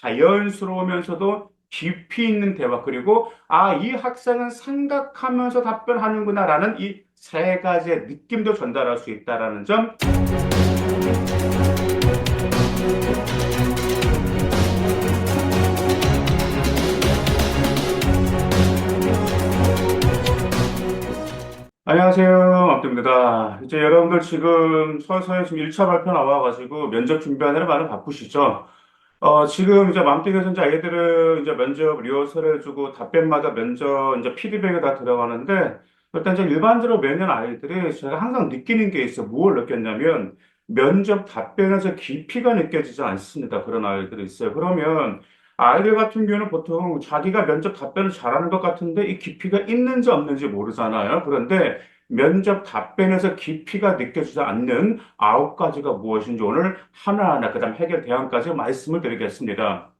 자연스러우면서도 깊이 있는 대화, 그리고 아, 이 학생은 생각하면서 답변하는구나라는 이 세 가지의 느낌도 전달할 수 있다라는 점. 안녕하세요. 압도입니다. 이제 여러분들 지금 서서히 지금 1차 발표 나와가지고 면접 준비하느라 많이 바쁘시죠? 어, 지금 이제 맘띵에서 이제 아이들은 이제 면접 리허설 해주고 답변마다 면접 이제 피드백이 다 들어가는데 일단 이제 일반적으로 매년 아이들이 제가 항상 느끼는 게 있어요. 뭘 느꼈냐면 면접 답변에서 깊이가 느껴지지 않습니다. 그런 아이들이 있어요. 그러면 아이들 같은 경우는 보통 자기가 면접 답변을 잘하는 것 같은데 이 깊이가 있는지 없는지 모르잖아요. 그런데 면접 답변에서 깊이가 느껴지지 않는 아홉 가지가 무엇인지 오늘 하나하나 그다음 해결 대안까지 말씀을 드리겠습니다.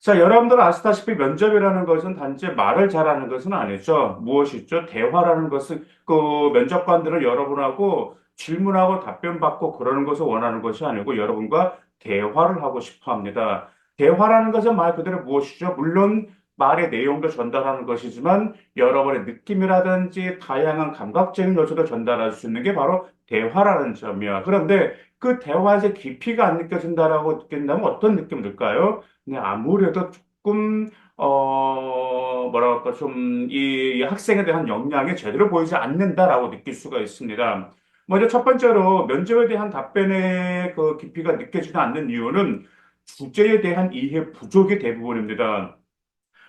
자, 여러분들 아시다시피 면접이라는 것은 단지 말을 잘하는 것은 아니죠. 무엇이죠? 대화라는 것은 그 면접관들을 여러분하고 질문하고 답변 받고 그러는 것을 원하는 것이 아니고 여러분과 대화를 하고 싶어 합니다. 대화라는 것은 말 그대로 무엇이죠? 물론 말의 내용도 전달하는 것이지만 여러분의 느낌이라든지 다양한 감각적인 요소도 전달할 수 있는 게 바로 대화라는 점이야. 그런데 그 대화에서 깊이가 안 느껴진다라고 느낀다면 어떤 느낌이 들까요? 네, 아무래도 조금 어 뭐랄까 좀 이 학생에 대한 역량이 제대로 보이지 않는다라고 느낄 수가 있습니다. 먼저 첫 번째로 면접에 대한 답변의 그 깊이가 느껴지지 않는 이유는 주제에 대한 이해 부족이 대부분입니다.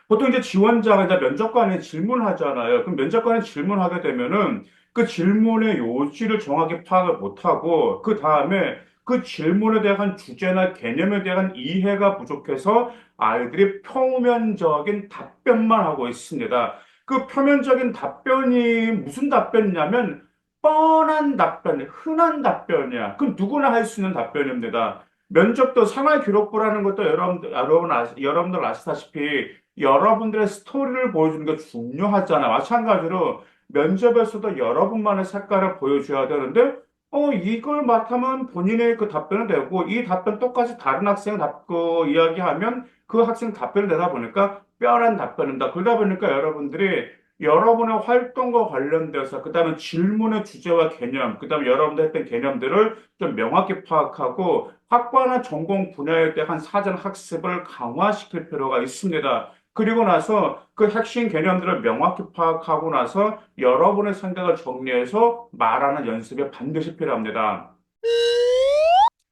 보통 이제 지원자가 이제 면접관에 질문하잖아요. 그럼 면접관에 질문하게 되면은 그 질문의 요지를 정확히 파악을 못하고 그 다음에 그 질문에 대한 주제나 개념에 대한 이해가 부족해서 아이들이 표면적인 답변만 하고 있습니다. 그 표면적인 답변이 무슨 답변이냐면 뻔한 답변, 흔한 답변이야. 그럼 누구나 할 수 있는 답변입니다. 면접도 생활 기록부라는 것도 여러분 아시, 여러분들 아시다시피 여러분들의 스토리를 보여주는 게 중요하잖아. 마찬가지로 면접에서도 여러분만의 색깔을 보여줘야 되는데, 어, 이걸 맡으면 본인의 그 답변은 되고, 이 답변 똑같이 다른 학생 답, 그 이야기하면 그 학생 답변을 내다 보니까 뼈란 답변입니다. 그러다 보니까 여러분들이 여러분의 활동과 관련돼서, 그 다음에 질문의 주제와 개념, 그 다음에 여러분들 했던 개념들을 좀 명확히 파악하고, 학과나 전공 분야에 대한 사전 학습을 강화시킬 필요가 있습니다. 그리고 나서 그 핵심 개념들을 명확히 파악하고 나서 여러분의 생각을 정리해서 말하는 연습이 반드시 필요합니다.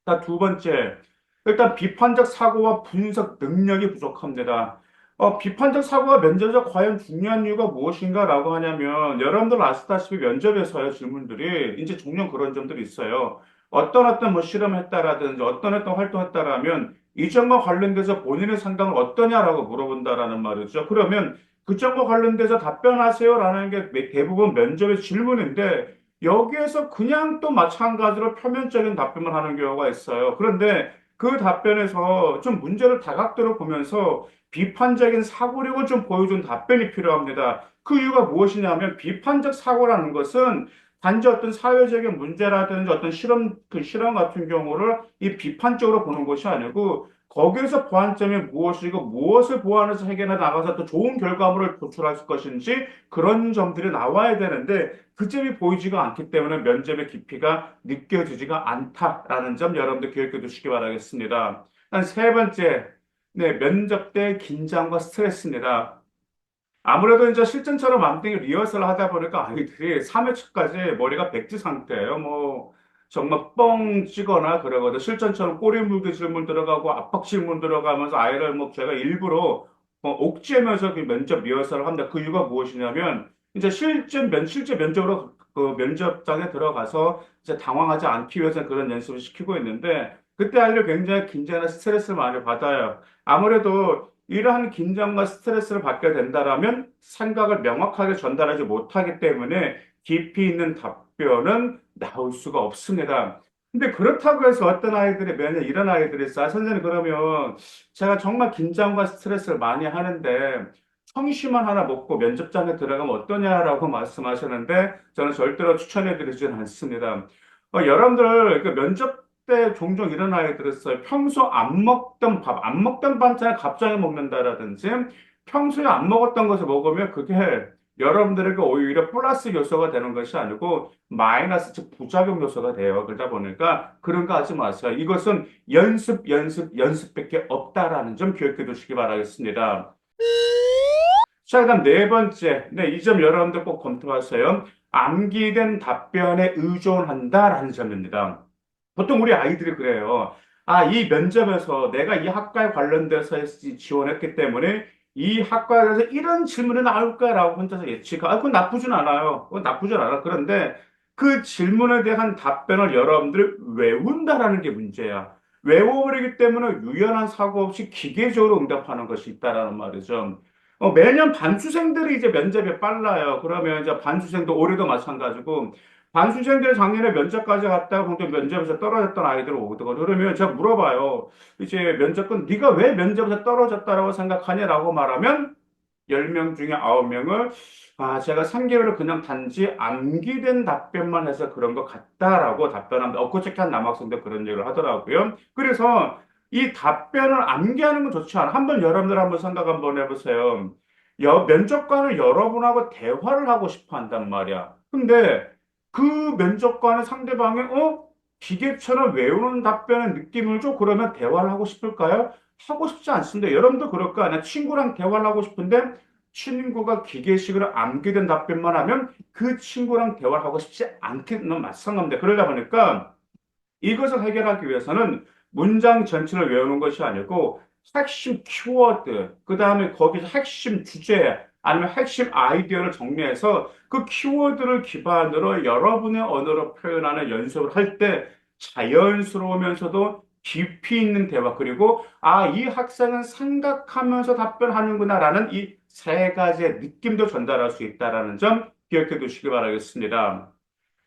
자, 두 번째. 일단 비판적 사고와 분석 능력이 부족합니다. 어, 비판적 사고가 면접에서 과연 중요한 이유가 무엇인가 라고 하냐면 여러분들 아시다시피 면접에서의 질문들이 이제 종종 그런 점들이 있어요. 어떤 어떤 뭐 실험했다라든지 어떤 어떤 활동했다라면 이 점과 관련돼서 본인의 생각은 어떠냐라고 물어본다라는 말이죠. 그러면 그 점과 관련돼서 답변하세요라는 게 대부분 면접의 질문인데 여기에서 그냥 또 마찬가지로 표면적인 답변을 하는 경우가 있어요. 그런데 그 답변에서 좀 문제를 다각도로 보면서 비판적인 사고력을 좀 보여준 답변이 필요합니다. 그 이유가 무엇이냐면 비판적 사고라는 것은 단지 어떤 사회적인 문제라든지 어떤 실험, 그 실험 같은 경우를 이 비판적으로 보는 것이 아니고 거기에서 보완점이 무엇이고 무엇을 보완해서 해결해 나가서 또 좋은 결과물을 도출할 것인지 그런 점들이 나와야 되는데 그 점이 보이지가 않기 때문에 면접의 깊이가 느껴지지가 않다라는 점 여러분들 기억해 두시기 바라겠습니다. 세 번째, 네, 면접 때 긴장과 스트레스입니다. 아무래도 이제 실전처럼 맘땡이 리허설을 하다 보니까 아이들이 3회초까지 머리가 백지 상태예요. 뭐 정말 뻥 찌거나 그러거든. 실전처럼 꼬리 물기 질문 들어가고 압박 질문 들어가면서 아이를 뭐 제가 일부러 뭐 옥죄면서 그 면접 리허설을 합니다. 그 이유가 무엇이냐면 이제 실제 면 실제 면접으로 그 면접장에 들어가서 이제 당황하지 않기 위해서 그런 연습을 시키고 있는데 그때 아이들 굉장히 긴장과 스트레스를 많이 받아요. 아무래도 이러한 긴장과 스트레스를 받게 된다라면 생각을 명확하게 전달하지 못하기 때문에 깊이 있는 답변은 나올 수가 없습니다. 근데 그렇다고 해서 어떤 아이들이 매년 이런 아이들이 있어요. 아, 선생님 그러면 제가 정말 긴장과 스트레스를 많이 하는데 청심환 하나 먹고 면접장에 들어가면 어떠냐라고 말씀하셨는데 저는 절대로 추천해 드리지는 않습니다. 어, 여러분들 그 면접 때 종종 이런 아이들이 있어요. 평소 안 먹던 밥, 안 먹던 반찬을 갑자기 먹는다라든지 평소에 안 먹었던 것을 먹으면 그게 여러분들에게 오히려 플러스 요소가 되는 것이 아니고 마이너스 즉 부작용 요소가 돼요. 그러다 보니까 그런 거 하지 마세요. 이것은 연습, 연습, 연습밖에 없다라는 점 기억해 두시기 바라겠습니다. 자, 그다음 네 번째. 네, 이 점 여러분들 꼭 검토하세요. 암기된 답변에 의존한다라는 점입니다. 보통 우리 아이들이 그래요. 아, 이 면접에서 내가 이 학과에 관련돼서 지원했기 때문에 이 학과에 대해서 이런 질문이 나올까라고 혼자서 예측하. 아, 그건 나쁘진 않아요. 그건 나쁘진 않아. 그런데 그 질문에 대한 답변을 여러분들이 외운다라는 게 문제야. 외워버리기 때문에 유연한 사고 없이 기계적으로 응답하는 것이 있다라는 말이죠. 어, 매년 반수생들이 이제 면접에 빨라요. 그러면 이제 반수생도 올해도 마찬가지고 반수생들 작년에 면접까지 갔다가 본격 면접에서 떨어졌던 아이들 오거든요. 그러면 제가 물어봐요. 이제 면접관 네가 왜 면접에서 떨어졌다라고 생각하냐라고 말하면 10명 중에 9명을 아, 제가 3개월을 그냥 단지 암기된 답변만 해서 그런 것 같다라고 답변합니다. 엊그저께 한 남학생도 그런 얘기를 하더라고요. 그래서 이 답변을 암기하는 건 좋지 않아. 한번 여러분들 한번 생각 한번 해보세요. 여, 면접관은 여러분하고 대화를 하고 싶어 한단 말이야. 근데 그 면접관의 상대방이 어? 기계처럼 외우는 답변의 느낌을 줘? 그러면 대화를 하고 싶을까요? 하고 싶지 않습니다. 여러분도 그럴 거 아니야. 친구랑 대화를 하고 싶은데 친구가 기계식으로 암기된 답변만 하면 그 친구랑 대화를 하고 싶지 않겠는 마찬가지입니다. 그러다 보니까 이것을 해결하기 위해서는 문장 전체를 외우는 것이 아니고 핵심 키워드, 그 다음에 거기서 핵심 주제, 아니면 핵심 아이디어를 정리해서 그 키워드를 기반으로 여러분의 언어로 표현하는 연습을 할 때 자연스러우면서도 깊이 있는 대화, 그리고 아, 이 학생은 생각하면서 답변하는구나라는 이 세 가지의 느낌도 전달할 수 있다라는 점 기억해 두시기 바라겠습니다.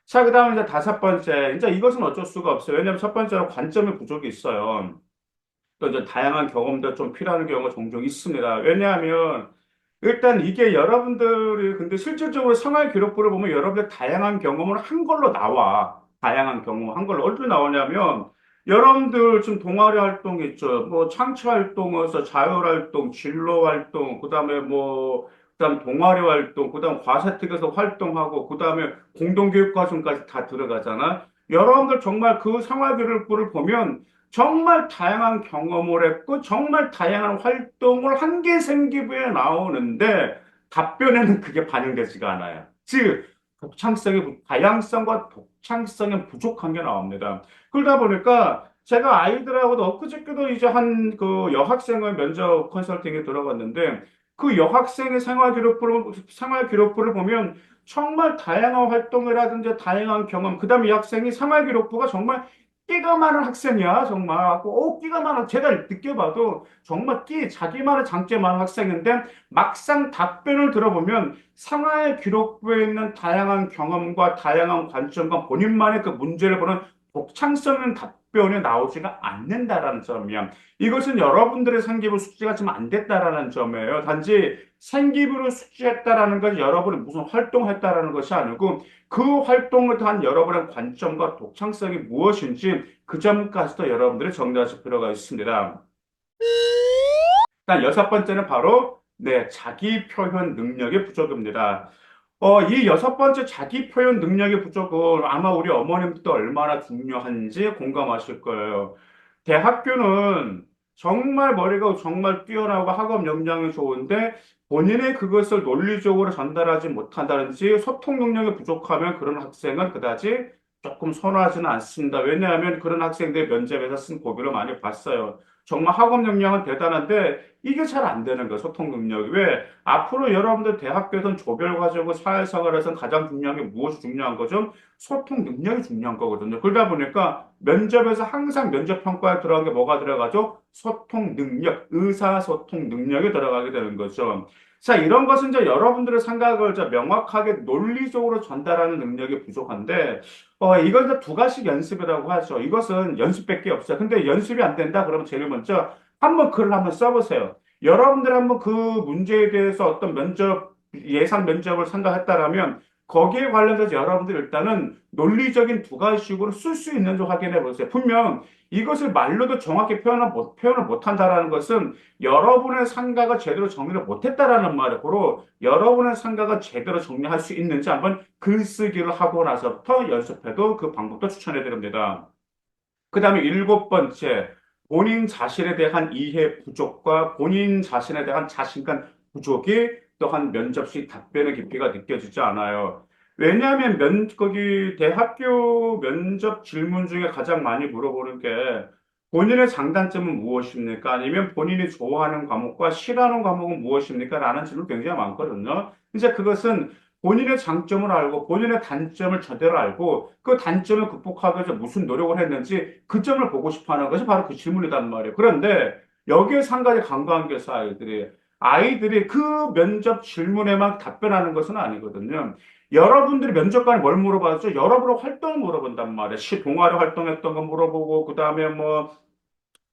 자, 그 다음에 이제 다섯 번째. 이제 이것은 어쩔 수가 없어요. 왜냐하면 첫 번째로 관점의 부족이 있어요. 또 이제 다양한 경험도 좀 필요한 경우가 종종 있습니다. 왜냐하면 일단 이게 여러분들이 근데 실질적으로 생활 기록부를 보면 여러분들 다양한 경험을 한 걸로 나와. 다양한 경험 한 걸로. 어디로 나오냐면 여러분들 지금 동아리 활동 있죠. 뭐 창체 활동에서 자율 활동, 진로 활동, 그다음에 뭐 그다음 동아리 활동, 그다음 과세특에서 활동하고 그다음에 공동교육과정까지 다 들어가잖아. 여러분들 정말 그 생활 기록부를 보면 정말 다양한 경험을 했고 정말 다양한 활동을 한개 생기부에 나오는데 답변에는 그게 반영되지가 않아요. 즉 독창성의 다양성과 독창성의 부족한 게 나옵니다. 그러다 보니까 제가 아이들하고도 엊그저께도 이제 한 그 여학생의 면접 컨설팅에 들어갔는데 그 여학생의 생활 기록부를 생활 기록부를 보면 정말 다양한 활동이라든지 다양한 경험, 그다음에 이 학생이 생활 기록부가 정말 끼가 많은 학생이야, 정말. 오, 끼가 많아. 제가 느껴봐도 정말 끼, 자기만의 장점 많은 학생인데 막상 답변을 들어보면 생활 기록부에 있는 다양한 경험과 다양한 관점과 본인만의 그 문제를 보는 독창성 있는 답변이 나오지가 않는다라는 점이야. 이것은 여러분들의 생기부 숙지가 좀 안 됐다라는 점이에요. 단지 생기부를 숙지했다라는 것이 여러분이 무슨 활동했다라는 것이 아니고 그 활동을 통한 여러분의 관점과 독창성이 무엇인지 그 점까지도 여러분들이 정리하실 필요가 있습니다. 일단 여섯 번째는 바로 네, 자기 표현 능력의 부족입니다. 어, 이 여섯 번째 자기 표현 능력의 부족은 아마 우리 어머님도 얼마나 중요한지 공감하실 거예요. 대학교는 정말 머리가 정말 뛰어나고 학업 역량이 좋은데 본인의 그것을 논리적으로 전달하지 못한다든지 소통 능력이 부족하면 그런 학생은 그다지 조금 선호하지는 않습니다. 왜냐하면 그런 학생들 면접에서 쓴 고비를 많이 봤어요. 정말 학업 역량은 대단한데 이게 잘 안 되는 거예요. 소통 능력이. 왜? 앞으로 여러분들 대학교에서는 조별 과정고 사회생활에서는 가장 중요한 게 무엇이 중요한 거죠? 소통 능력이 중요한 거거든요. 그러다 보니까 면접에서 항상 면접 평가에 들어간 게 뭐가 들어가죠? 소통 능력, 의사소통 능력이 들어가게 되는 거죠. 자, 이런 것은 이제 여러분들의 생각을 저 명확하게 논리적으로 전달하는 능력이 부족한데, 어, 이건 이제 두 가지 연습이라고 하죠. 이것은 연습밖에 없어요. 근데 연습이 안 된다? 그러면 제일 먼저 한번 글을 한번 써보세요. 여러분들 한번 그 문제에 대해서 어떤 면접, 예상 면접을 생각했다라면 거기에 관련돼서 여러분들 일단은 논리적인 두 가지식으로 쓸 수 있는지 확인해 보세요. 분명 이것을 말로도 정확히 표현을 못, 표현을 못 한다라는 것은 여러분의 상가가 제대로 정리를 못 했다라는 말이고, 여러분의 상가가 제대로 정리할 수 있는지 한번 글쓰기를 하고 나서부터 연습해도 그 방법도 추천해 드립니다. 그 다음에 일곱 번째, 본인 자신에 대한 이해 부족과 본인 자신에 대한 자신감 부족이 또한 면접 시 답변의 깊이가 느껴지지 않아요. 왜냐하면 면, 거기 대학교 면접 질문 중에 가장 많이 물어보는 게 본인의 장단점은 무엇입니까? 아니면 본인이 좋아하는 과목과 싫어하는 과목은 무엇입니까? 라는 질문 굉장히 많거든요. 이제 그것은 본인의 장점을 알고 본인의 단점을 제대로 알고 그 단점을 극복하기 위해서 무슨 노력을 했는지 그 점을 보고 싶어 하는 것이 바로 그 질문이란 말이에요. 그런데 여기에 한 가지 있어, 아이들이. 아이들이 그 면접 질문에만 답변하는 것은 아니거든요. 여러분들이 면접관이 뭘 물어봤죠? 여러분의 활동을 물어본단 말이에요. 시 동아리 활동했던 거 물어보고, 그 다음에 뭐,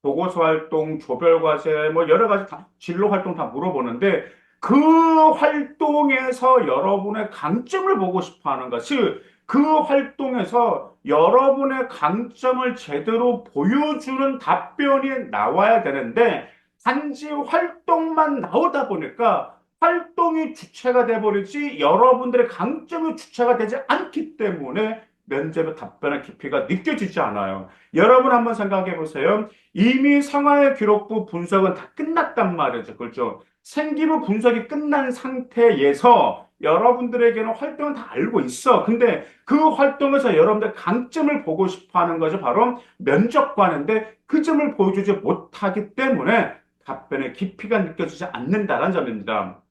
보고서 활동, 조별 과제, 뭐 여러 가지 다, 진로 활동 다 물어보는데 그 활동에서 여러분의 강점을 보고 싶어 하는 것. 즉, 그 활동에서 여러분의 강점을 제대로 보여주는 답변이 나와야 되는데 단지 활동만 나오다 보니까 활동이 주체가 돼버리지 여러분들의 강점이 주체가 되지 않기 때문에 면접의 답변의 깊이가 느껴지지 않아요. 여러분 한번 생각해 보세요. 이미 생활 기록부 분석은 다 끝났단 말이죠. 그렇죠? 생기부 분석이 끝난 상태에서 여러분들에게는 활동을 다 알고 있어. 근데 그 활동에서 여러분들 강점을 보고 싶어 하는 것이 바로 면접관인데 그 점을 보여주지 못하기 때문에 답변의 깊이가 느껴지지 않는다는 점입니다.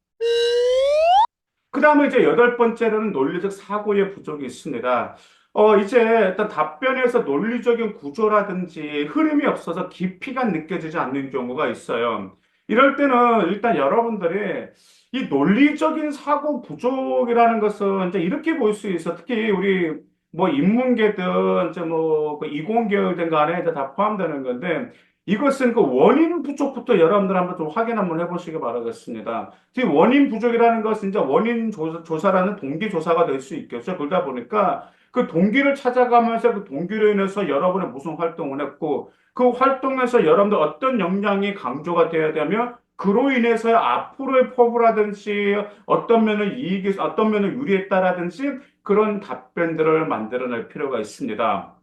그 다음에 이제 여덟 번째로는 논리적 사고의 부족이 있습니다. 어, 이제 일단 답변에서 논리적인 구조라든지 흐름이 없어서 깊이가 느껴지지 않는 경우가 있어요. 이럴 때는 일단 여러분들이 이 논리적인 사고 부족이라는 것은 이제 이렇게 볼 수 있어. 특히 우리 뭐 인문계든 이제 뭐그 이공계열든 간에 다 포함되는 건데 이것은 그 원인 부족부터 여러분들 한번 좀 확인 한번 해보시기 바라겠습니다. 지금 원인 부족이라는 것은 이제 원인 조사, 조사라는 동기 조사가 될 수 있겠죠. 그러다 보니까 그 동기를 찾아가면서 그 동기로 인해서 여러분이 무슨 활동을 했고 그 활동에서 여러분들 어떤 역량이 강조가 돼야 되며 그로 인해서 앞으로의 포부라든지 어떤 면을 이익이 어떤 면을 유리했다라든지 그런 답변들을 만들어낼 필요가 있습니다.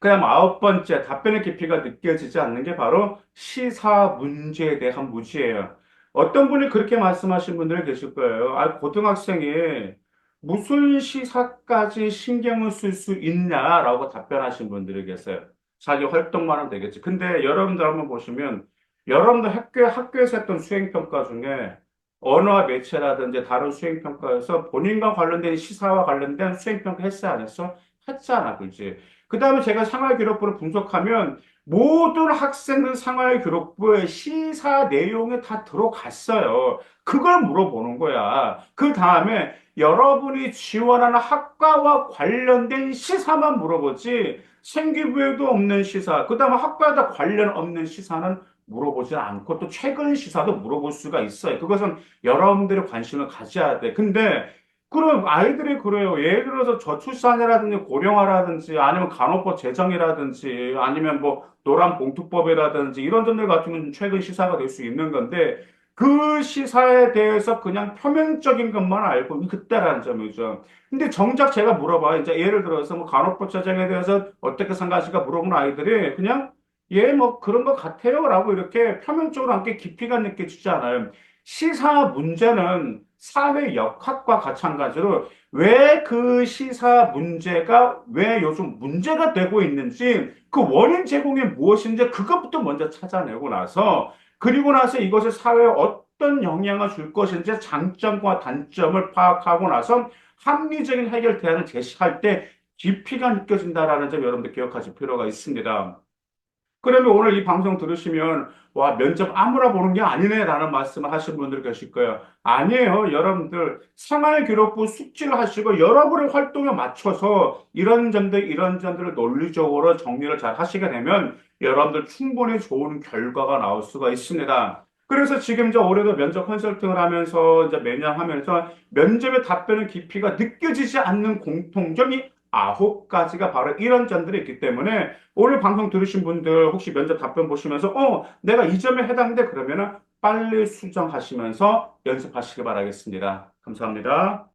그다음 아홉 번째 답변의 깊이가 느껴지지 않는 게 바로 시사 문제에 대한 무지예요. 어떤 분이 그렇게 말씀하신 분들이 계실 거예요. 아, 고등학생이 무슨 시사까지 신경을 쓸 수 있냐라고 답변하신 분들이 계세요. 자기 활동만 하면 되겠지. 근데 여러분들 한번 보시면 여러분들 학교, 학교에서 했던 수행 평가 중에 언어와 매체라든지 다른 수행 평가에서 본인과 관련된 시사와 관련된 수행 평가 했어, 안 했어? 했잖아, 그지? 그 다음에 제가 생활기록부를 분석하면 모든 학생들 생활기록부에 시사 내용이 다 들어갔어요. 그걸 물어보는 거야. 그 다음에 여러분이 지원하는 학과와 관련된 시사만 물어보지 생기부에도 없는 시사, 그 다음에 학과에다 관련 없는 시사는 물어보지 않고 또 최근 시사도 물어볼 수가 있어요. 그것은 여러분들의 관심을 가져야 돼. 근데 그럼 아이들이 그래요. 예를 들어서 저출산이라든지 고령화라든지 아니면 간호법 제정이라든지 아니면 뭐 노란 봉투법이라든지 이런 점들 건 최근 시사가 될 수 있는 건데 그 시사에 대해서 그냥 표면적인 것만 알고 그때라는 점이죠. 근데 정작 제가 물어봐. 이제 예를 들어서 뭐 간호법 제정에 대해서 어떻게 생각하실까 물어보는 아이들이 그냥 예, 뭐 그런 것 같아요. 라고 이렇게 표면적으로 함께 깊이가 느껴지지 않아요. 시사 문제는 사회 역학과 마찬가지로 왜 그 시사 문제가 왜 요즘 문제가 되고 있는지 그 원인 제공이 무엇인지 그것부터 먼저 찾아내고 나서 그리고 나서 이것을 사회에 어떤 영향을 줄 것인지 장점과 단점을 파악하고 나서 합리적인 해결 대안을 제시할 때 깊이가 느껴진다라는 점 여러분들 기억하실 필요가 있습니다. 그러면 오늘 이 방송 들으시면 와 면접 아무나 보는 게 아니네라는 말씀을 하신 분들 계실 거예요. 아니에요. 여러분들 생활기록부 숙지를 하시고 여러분의 활동에 맞춰서 이런 점들 이런 점들을 논리적으로 정리를 잘 하시게 되면 여러분들 충분히 좋은 결과가 나올 수가 있습니다. 그래서 지금 이제 올해도 면접 컨설팅을 하면서 이제 매년 하면서 면접의 답변의 깊이가 느껴지지 않는 공통점이 아홉 가지가 바로 이런 점들이 있기 때문에 오늘 방송 들으신 분들 혹시 면접 답변 보시면서 어, 내가 이 점에 해당돼 그러면은 빨리 수정하시면서 연습하시길 바라겠습니다. 감사합니다.